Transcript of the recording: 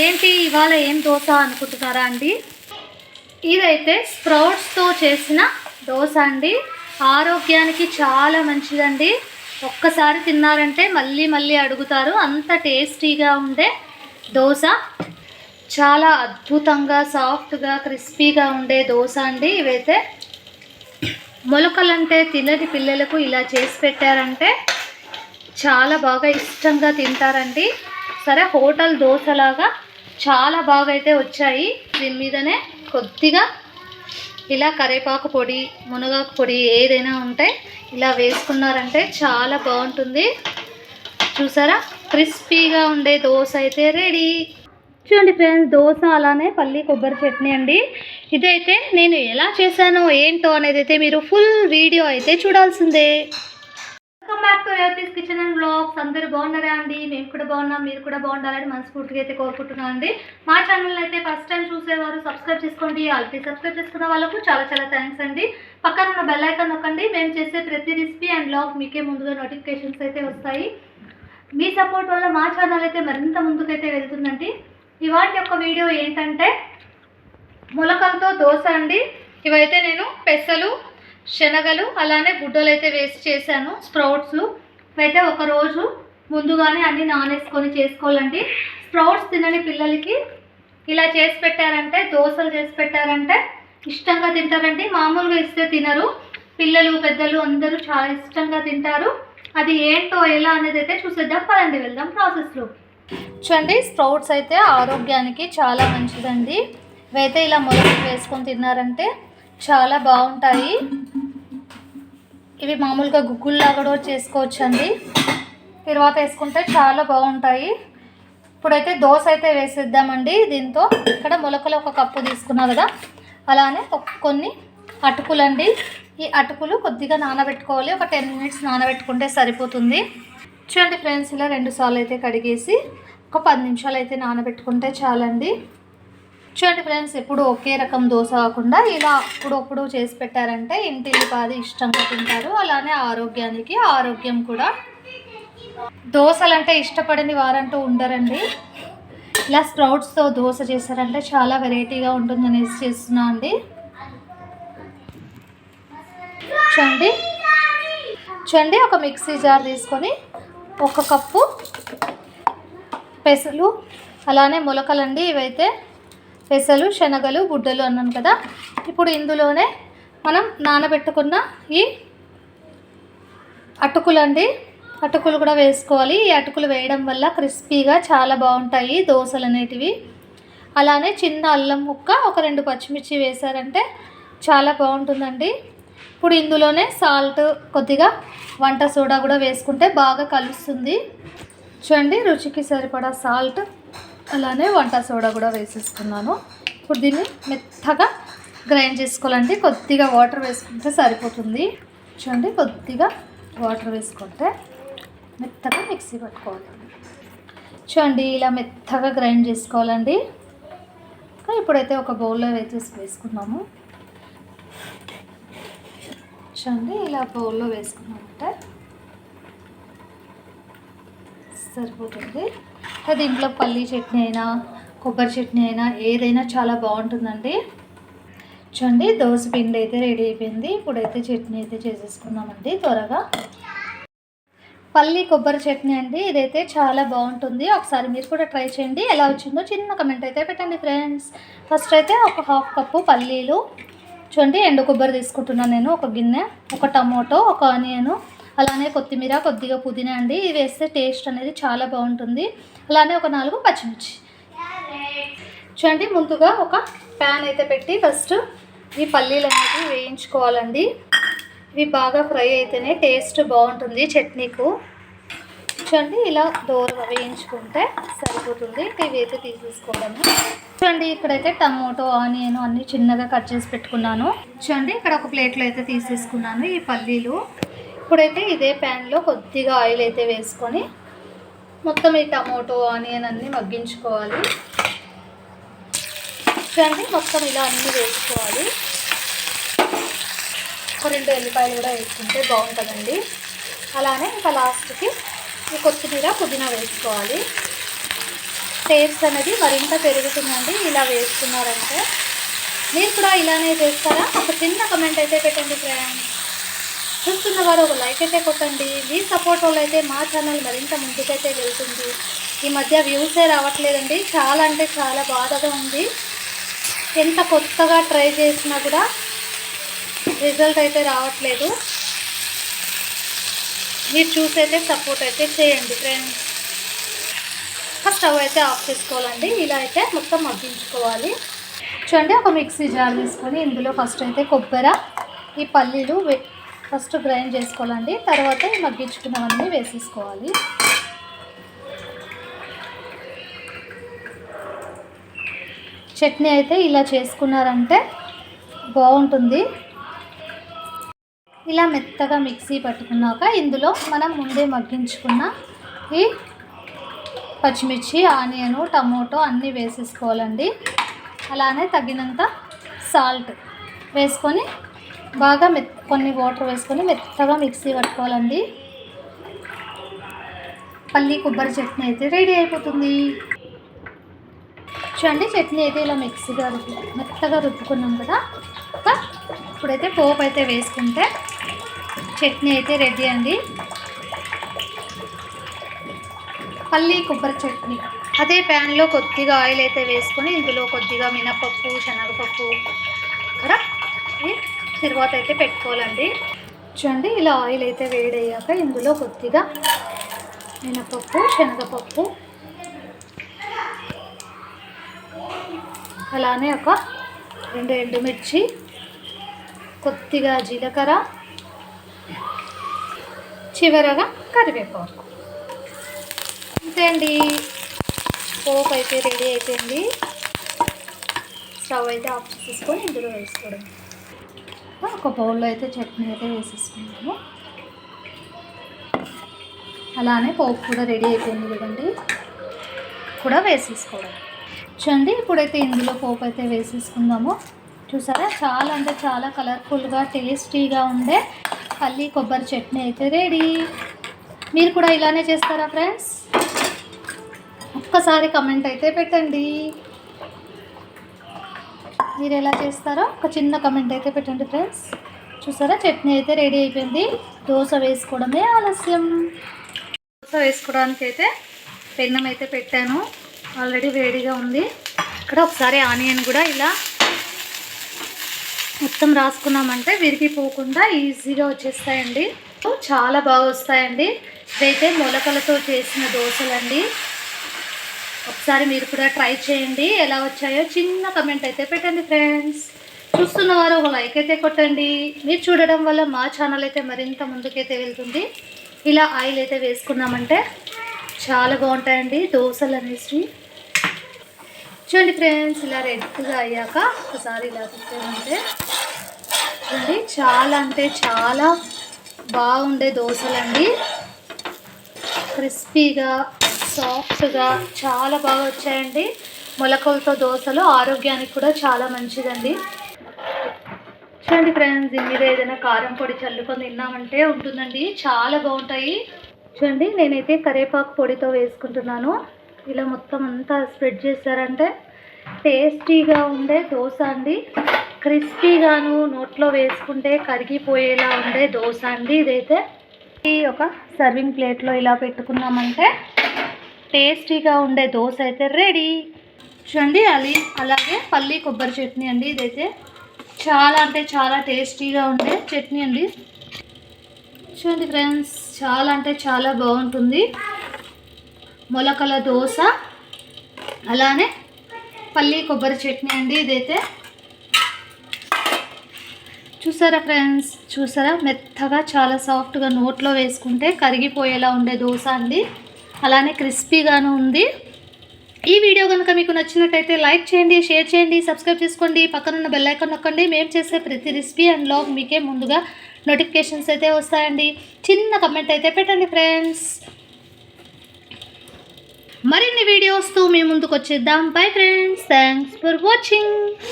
ఏంటి ఇవాళ ఏం దోశ అనుకుంటున్నారా అండి? ఇదైతే స్ప్రౌట్స్తో చేసిన దోశ అండి. ఆరోగ్యానికి చాలా మంచిదండి. ఒక్కసారి తిన్నారంటే మళ్ళీ మళ్ళీ అడుగుతారు. అంత టేస్టీగా ఉండే దోశ. చాలా అద్భుతంగా సాఫ్ట్గా క్రిస్పీగా ఉండే దోశ అండి. ఇవైతే మొలకలంటే తినని పిల్లలకు ఇలా చేసి పెట్టారంటే చాలా బాగా ఇష్టంగా తింటారండి. సరే హోటల్ దోశలాగా చాలా బాగా అయితే వచ్చాయి. దీని మీదనే కొద్దిగా ఇలా కరివేపాకు పొడి మునగాకు పొడి ఏదైనా ఉంటే ఇలా వేసుకున్నారంటే చాలా బాగుంటుంది. చూసారా? క్రిస్పీగా ఉండే దోశ అయితే రెడీ. చూడండి ఫ్రెండ్స్ దోశ అలానే పల్లి కొబ్బరి చట్నీ అండి. ఇదైతే నేను ఎలా చేశానో ఏంటో అనేది అయితే మీరు ఫుల్ వీడియో అయితే చూడాల్సిందే. Welcome back to kitchen and blogs అందరూ బాగున్నారా అండి? మేము కూడా బాగున్నాం మీరు కూడా బాగుండాలని మనస్ఫూర్తిగా అయితే కోరుకుంటున్నాను అండి. మా ఛానల్ అయితే ఫస్ట్ టైం చూసేవారు సబ్స్క్రైబ్ చేసుకోండి. ఆల్రెడీ సబ్స్క్రైబ్ చేసుకున్న వాళ్ళకు చాలా చాలా థ్యాంక్స్ అండి. పక్కన ఉన్న బెల్ ఐకాన్ నొక్కండి. మేము చేసే ప్రతి రెసిపీ అండ్ బ్లాగ్ మీకే ముందుగా నోటిఫికేషన్స్ అయితే వస్తాయి. మీ సపోర్ట్ వల్ల మా ఛానల్ అయితే మరింత ముందుకైతే వెళ్తుందండి. ఇవాటి యొక్క వీడియో ఏంటంటే మొలకలతో దోశ అండి. ఇవైతే నేను పెసలు శనగలు అలానే గుడ్డలు అయితే వేసి చేశాను స్ప్రౌట్స్ అయితే ఒకరోజు ముందుగానే అన్నీ నానేసుకొని చేసుకోవాలండి స్ప్రౌట్స్ తినని పిల్లలకి ఇలా చేసి పెట్టారంటే దోశలు చేసి పెట్టారంటే ఇష్టంగా తింటారండి. మామూలుగా ఇస్తే తినరు. పిల్లలు పెద్దలు అందరూ చాలా ఇష్టంగా తింటారు. అది ఏంటో ఎలా అనేది అయితే చూసేద్దాం. పదండి వెళ్దాం ప్రాసెస్లో చూడండి స్ప్రౌట్స్ అయితే ఆరోగ్యానికి చాలా మంచిదండి. ఇవైతే ఇలా మొలకలు వేసుకొని తిన్నారంటే చాలా బాగుంటాయి. ఇవి మామూలుగా గుగ్గుల్లా కూడా చేసుకోవచ్చండి. తర్వాత వేసుకుంటే చాలా బాగుంటాయి. ఇప్పుడైతే దోశ అయితే వేసేద్దామండి దీంతో. ఇక్కడ మొలకలు ఒక కప్పు తీసుకున్నా కదా. అలానే కొన్ని అటుకులండి. ఈ అటుకులు కొద్దిగా నానబెట్టుకోవాలి. ఒక టెన్ మినిట్స్ నానబెట్టుకుంటే సరిపోతుంది. చూడండి ఫ్రెండ్స్ ఇలా రెండు సార్లు అయితే కడిగేసి ఒక పది నిమిషాలు అయితే నానబెట్టుకుంటే చాలండి. చూడండి ఫ్రెండ్స్ ఎప్పుడు ఒకే రకం దోశ కాకుండా ఇలా అప్పుడప్పుడు చేసి పెట్టారంటే ఇంటిల్లి పాది ఇష్టంగా తింటారు. అలానే ఆరోగ్యానికి ఆరోగ్యం కూడా. దోశలు అంటే ఇష్టపడని వారంటూ ఉండరండి. ఇలా స్ప్రౌట్స్తో దోశ చేశారంటే చాలా వెరైటీగా ఉంటుంది అనేసి చేస్తున్నా అండి. చూడండి. చూడండి ఒక మిక్సీ జార్ తీసుకొని ఒక కప్పు పెసలు అలానే మొలకలండి ఇవైతే. పెసలు శనగలు గుడ్డలు అన్నాను కదా. ఇప్పుడు ఇందులోనే మనం నానబెట్టుకున్న ఈ అటుకులండి. అటుకులు కూడా వేసుకోవాలి. ఈ అటుకులు వేయడం వల్ల క్రిస్పీగా చాలా బాగుంటాయి దోశలు అనేటివి. అలానే చిన్న అల్లం ముక్క ఒక రెండు పచ్చిమిర్చి వేశారంటే చాలా బాగుంటుందండి. ఇప్పుడు ఇందులోనే సాల్ట్ కొద్దిగా వంట సోడా కూడా వేసుకుంటే బాగా కలుస్తుంది. చూడండి రుచికి సరిపడా సాల్ట్. అలానే వంట సోడా కూడా వేసేసుకున్నాను. ఇప్పుడు దీన్ని మెత్తగా గ్రైండ్ చేసుకోవాలండి. కొద్దిగా వాటర్ వేసుకుంటే సరిపోతుంది. చూడండి కొద్దిగా వాటర్ వేసుకుంటే మెత్తగా మిక్సీ పట్టుకోవాలి. చూడండి ఇలా మెత్తగా గ్రైండ్ చేసుకోవాలండి. ఇప్పుడైతే ఒక బౌల్లో వేసేసి వేసుకున్నాము చూడండి ఇలా బౌల్లో వేసుకున్నామంటే సరిపోతుంది. సో దీంట్లో పల్లీ చట్నీ అయినా కొబ్బరి చట్నీ అయినా ఏదైనా చాలా బాగుంటుందండి. చూడండి దోశ పిండి అయితే రెడీ అయిపోయింది. ఇప్పుడైతే చట్నీ అయితే చేసేసుకున్నామండి త్వరగా. పల్లి కొబ్బరి చట్నీ అండి ఇదైతే చాలా బాగుంటుంది. ఒకసారి మీరు కూడా ట్రై చేయండి. ఎలా వచ్చిందో చిన్న కమెంట్ అయితే పెట్టండి ఫ్రెండ్స్ ఫస్ట్ అయితే ఒక హాఫ్ కప్పు పల్లీలు. చూడండి ఎండు కొబ్బరి తీసుకుంటున్నాను నేను. ఒక గిన్నె ఒక టమోటో ఒక ఆనియన్. అలానే కొత్తిమీర కొద్దిగా పుదీనా అండి. ఇవి వేస్తే టేస్ట్ అనేది చాలా బాగుంటుంది. అలానే ఒక నాలుగు పచ్చిమిర్చి. చూడండి ముందుగా ఒక ప్యాన్ అయితే పెట్టి ఫస్ట్ ఈ పల్లీలు అనేవి వేయించుకోవాలండి. ఇవి బాగా ఫ్రై అయితేనే టేస్ట్ బాగుంటుంది చట్నీకు. చూడండి ఇలా దూరగా వేయించుకుంటే సరిపోతుంది. ఇవి అయితే తీసేసుకోవడము. చూడండి ఇక్కడైతే టమోటో ఆనియన్ అన్నీ చిన్నగా కట్ చేసి పెట్టుకున్నాను. చూడండి ఇక్కడ ఒక ప్లేట్లో అయితే తీసేసుకున్నాను ఈ పల్లీలు. ఇప్పుడైతే ఇదే ప్యాన్లో కొద్దిగా ఆయిల్ అయితే వేసుకొని మొత్తం ఈ టమోటో ఆనియన్ అన్నీ మగ్గించుకోవాలి. చూడండి మొత్తం ఇలా అన్నీ వేసుకోవాలి. ఒక రెండు ఎల్లిపాయలు కూడా వేసుకుంటే బాగుంటుందండి. అలానే ఇంకా లాస్ట్కి ఈ కొత్తిమీర పుదీనా వేసుకోవాలి. టేస్ట్ అనేది మరింత పెరుగుతుందండి ఇలా వేసుకున్నారంటే మీరు కూడా ఇలానే చేస్తారా? ఒక చిన్న కమెంట్ అయితే పెట్టండి ఫ్రెండ్స్. చూస్తున్న వారు ఒక లైక్ అయితే కొట్టండి. మీ సపోర్ట్ వల్ల అయితే మా ఛానల్ మరింత ముందుకైతే వెళ్తుంది. ఈ మధ్య వ్యూసే రావట్లేదండి. చాలా అంటే చాలా బాధగా ఉంది. ఎంత కొత్తగా ట్రై చేసినా కూడా రిజల్ట్ అయితే రావట్లేదు. మీరు చూసైతే సపోర్ట్ అయితే చేయండి ఫ్రెండ్స్ ఫస్ట్ స్టవ్ అయితే ఆఫ్ చేసుకోవాలండి. ఇలా అయితే మొత్తం మగ్గించుకోవాలి. చూడండి ఒక మిక్సీ జార్ తీసుకొని ఇందులో ఫస్ట్ అయితే కొబ్బరి ఈ పల్లీలు ఫస్ట్ గ్రైండ్ చేసుకోవాలండి. తర్వాత మగ్గించుకున్నవన్నీ వేసేసుకోవాలి. చట్నీ అయితే ఇలా చేసుకున్నారంటే బాగుంటుంది. ఇలా మెత్తగా మిక్సీ పట్టుకున్నాక ఇందులో మనం ముందే మగ్గించుకున్న ఈ పచ్చిమిర్చి ఆనియన్ టమోటో అన్నీ వేసేసుకోవాలండి. అలానే తగినంత సాల్ట్ వేసుకొని బాగా మెత్ కొన్ని వాటర్ వేసుకొని మెత్తగా మిక్సీ పట్టుకోవాలండి. పల్లి కొబ్బరి చట్నీ అయితే రెడీ అయిపోతుంది. చూడండి చట్నీ అయితే ఇలా మిక్సీగా రుబ్బు మెత్తగా రుబ్బుకున్నాం కదా. ఇప్పుడైతే పోపు అయితే వేసుకుంటే చట్నీ అయితే రెడీ అండి. పల్లి కొబ్బరి చట్నీ. అదే ప్యాన్లో కొద్దిగా ఆయిల్ అయితే వేసుకొని ఇందులో కొద్దిగా మినపప్పు శనగపప్పు కదా తర్వాత అయితే పెట్టుకోవాలండి. చూడండి ఇలా ఆయిల్ అయితే వేడయ్యాక ఇందులో కొద్దిగా మినపప్పు శనగపప్పు. అలానే ఒక రెండు ఎండుమిర్చి కొద్దిగా జీలకర్ర చివరగా కరివేపాకు. అంతే అండి. పోపు అయితే రెడీ అయిపోయింది. స్టవ్ అయితే ఆఫ్ చేసేసుకొని ఇందులో వేసుకోవడం. ఒక బౌల్లో అయితే చట్నీ అయితే వేసేసుకున్నాము అలానే పోపు కూడా రెడీ అయిపోయింది కదండి. కూడా వేసేసుకోవడం. చూడండి ఇప్పుడైతే ఇందులో పోపు అయితే వేసేసుకుందాము. చూసారా? చాలా అంటే చాలా కలర్ఫుల్గా టేస్టీగా ఉండే పల్లి కొబ్బరి చట్నీ అయితే రెడీ. మీరు కూడా ఇలానే చేస్తారా ఫ్రెండ్స్? ఒక్కసారి కమెంట్ అయితే పెట్టండి. మీరు ఎలా చేస్తారో ఒక చిన్న కమెంట్ అయితే పెట్టండి ఫ్రెండ్స్ చూసారా? చట్నీ అయితే రెడీ అయిపోయింది. దోశ వేసుకోవడమే ఆలస్యం. దోశ వేసుకోవడానికి అయితే పెన్నం అయితే పెట్టాను. ఆల్రెడీ వేడిగా ఉంది. ఇక్కడ ఒకసారి ఆనియన్ కూడా ఇలా మొత్తం రాసుకున్నామంటే విరిగిపోకుండా ఈజీగా వచ్చేస్తాయండి. చాలా బాగా వస్తాయండి. ఇదైతే మొలకలతో చేసిన దోశలండి. ఒకసారి మీరు కూడా ట్రై చేయండి. ఎలా వచ్చాయో చిన్న కమెంట్ అయితే పెట్టండి ఫ్రెండ్స్ చూస్తున్న వారు ఒక లైక్ అయితే కొట్టండి. మీరు చూడడం వల్ల మా ఛానల్ అయితే మరింత ముందుకైతే వెళ్తుంది. ఇలా ఆయిల్ అయితే వేసుకున్నామంటే చాలా బాగుంటాయండి దోశలు అనేసి. చూడండి ఫ్రెండ్స్ ఇలా రెడ్గా అయ్యాక ఒకసారి ఇలా తిప్పామంటే చూడండి చాలా అంటే చాలా బాగుండే దోశలండి. క్రిస్పీగా సాఫ్ట్గా చాలా బాగా వచ్చాయండి. మొలకలతో దోశలు ఆరోగ్యానికి కూడా చాలా మంచిదండి. చూడండి ఫ్రెండ్స్ దీని మీద ఏదైనా కారం పొడి చల్లుకొని తిన్నామంటే ఉంటుందండి. చాలా బాగుంటాయి. చూడండి నేనైతే కరేపాకు పొడితో వేసుకుంటున్నాను. ఇలా మొత్తం అంతా స్ప్రెడ్ చేశారంటే టేస్టీగా ఉండే దోశ అండి. క్రిస్పీగాను నోట్లో వేసుకుంటే కరిగిపోయేలా ఉండే దోశ అండి ఇదైతే. ఈ ఒక సర్వింగ్ ప్లేట్లో ఇలా పెట్టుకున్నామంటే టేస్టీగా ఉండే దోశ అయితే రెడీ. చూడండి అది అలాగే పల్లి కొబ్బరి చట్నీ అండి ఇదైతే. చాలా అంటే చాలా టేస్టీగా ఉండే చట్నీ అండి. చూడండి ఫ్రెండ్స్ చాలా అంటే చాలా బాగుంటుంది. మొలకల దోశ అలానే పల్లి కొబ్బరి చట్నీ అండి ఇదైతే. చూసారా ఫ్రెండ్స్ చూసారా? మెత్తగా చాలా సాఫ్ట్గా నోట్లో వేసుకుంటే కరిగిపోయేలా ఉండే దోశ అండి. అలానే క్రిస్పీగాను ఉంది. ఈ వీడియో కనుక మీకు నచ్చినట్టయితే లైక్ చేయండి షేర్ చేయండి సబ్స్క్రైబ్ చేసుకోండి పక్కనున్న బెల్ ఐకాన్ నొక్కండి. మేము చేసే ప్రతి రెసిపీ అండ్ లాగ్ మీకే ముందుగా నోటిఫికేషన్స్ అయితే వస్తాయండి. చిన్న కమెంట్ అయితే పెట్టండి ఫ్రెండ్స్ మరిన్ని వీడియోస్తో మీ ముందుకు వచ్చేద్దాం bye friends thanks for watching